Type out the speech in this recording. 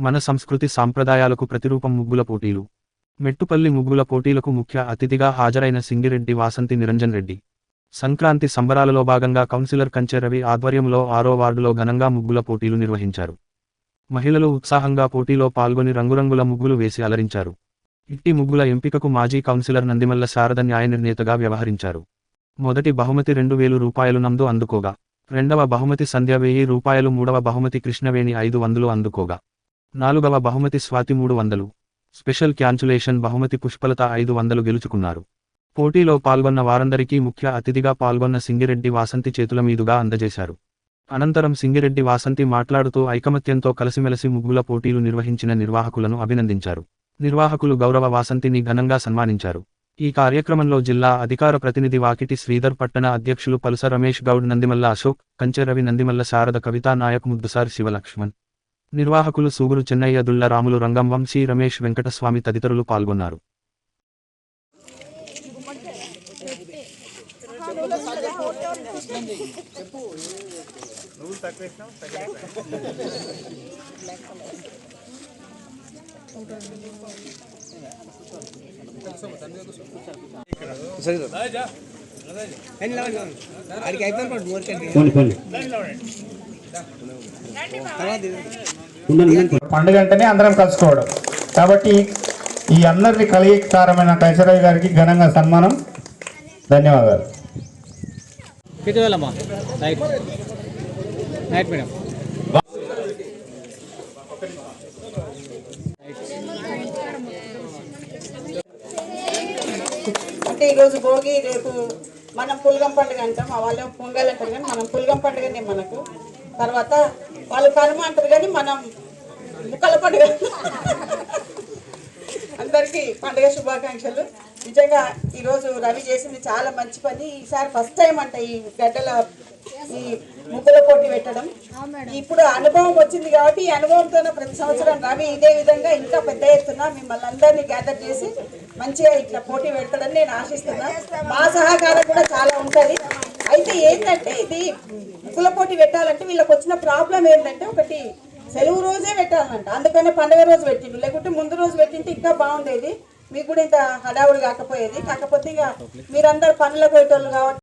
మన సంస్కృతి సాంప్రదాయాలకు ప్రతిరూపం ముగ్గుల పోటీలు. మెట్టుపల్లి ముగ్గుల పోటీలకు ముఖ్య అతిథిగా హాజరైన సింగిరెడ్డి వాసంతి నిరంజన్ రెడ్డి. సంక్రాంతి సంబరాలలో భాగంగా కౌన్సిలర్ కంచె రవి ఆధ్వర్యంలో ఆరో వార్డులో ఘనంగా ముగ్గుల పోటీలు నిర్వహించారు. మహిళలు ఉత్సాహంగా పోటీలో పాల్గొని రంగురంగుల ముగ్గులు వేసి అలరించారు. ఇట్టి ముగ్గుల ఎంపికకు మాజీ కౌన్సిలర్ నందిమల్ల శారద న్యాయ నిర్ణేతగా వ్యవహరించారు. మొదటి బహుమతి రెండు వేలు రూపాయలు నందు అందుకోగా. రెండవ బహుమతి సంధ్య వెయ్యి రూపాయలు మూడవ బహుమతి కృష్ణవేణి ఐదు వందలు అందుకోగా. నాలుగవ బహుమతి స్వాతి మూడు వందలు. స్పెషల్ క్యాన్సులేషన్ బహుమతి పుష్పలత ఐదు వందలు గెలుచుకున్నారు. పోటీలో పాల్గొన్న వారందరికీ ముఖ్య అతిథిగా పాల్గొన్న సింగిరెడ్డి వాసంతి చేతుల మీదుగా అందజేశారు. అనంతరం సింగిరెడ్డి వాసంతి మాట్లాడుతూ ఐకమత్యంతో కలిసిమెలిసి ముగ్గుల పోటీలు నిర్వహించిన నిర్వాహకులను అభినందించారు. నిర్వాహకులు గౌరవ వాసంతిని ఘనంగా సన్మానించారు. ఈ కార్యక్రమంలో జిల్లా అధికార ప్రతినిధి వాకిటి శ్రీధర్ పట్టణ అధ్యక్షులు పలుస రమేష్ గౌడ్ నందిమల్ల అశోక్ కంచె రవి నందిమల్ల శారద కవితా నాయక్ ముద్దుసారి శివలక్ష్మణ్. నిర్వాహకులు సూగురు చెన్నయ్య దుల్ల రాములు రంగం వంశీ రమేష్ వెంకటస్వామి తదితరులు పాల్గొన్నారు. అడిగి పండుగ అంటేనే అందరం కలుసుకోవడం. కాబట్టి ఈ అందరిని కలిగిస్తారమైన కైసరావు గారికి ఘనంగా సన్మానం. ధన్యవాదాలు. అంటే ఈరోజు భోగి రేపు మనం పులగం పండుగ అంటాం. వాళ్ళు పొంగల్ అంటారు కానీ మనం పులగం పండుగనే మనకు. తర్వాత వాళ్ళు కనుమ అంటారు కానీ మనం ముక్కల పండుగ. అందరికీ పండుగ శుభాకాంక్షలు. నిజంగా ఈరోజు రవి చేసింది చాలా మంచి పని. ఈసారి ఫస్ట్ టైం అంట ఈ గడ్డల ఈ ముగ్గుల పోటీ పెట్టడం. ఇప్పుడు అనుభవం వచ్చింది కాబట్టి ఈ అనుభవంతో ప్రతి సంవత్సరం రవి ఇదే విధంగా ఇంకా పెద్ద ఎత్తున మిమ్మల్ని అందరినీ గ్యాదర్ చేసి మంచిగా ఇట్లా పోటీ పెడతాడని నేను ఆశిస్తున్నా. మా సహకారం కూడా చాలా ఉంటుంది. అయితే ఏంటంటే ఇది ముగ్గుల పోటీ పెట్టాలంటే వీళ్ళకి వచ్చిన ప్రాబ్లం ఏంటంటే ఒకటి సెలవు రోజే పెట్టాలంట. అందుకనే పండుగ రోజు పెట్టిండు. లేకుంటే ముందు రోజు పెట్టింటే ఇంకా బాగుండేది. మీకు కూడా ఇంత హడావుడి కాకపోయేది. కాకపోతే ఇక మీరందరు పనులకు పోయేటోళ్ళు కాబట్టి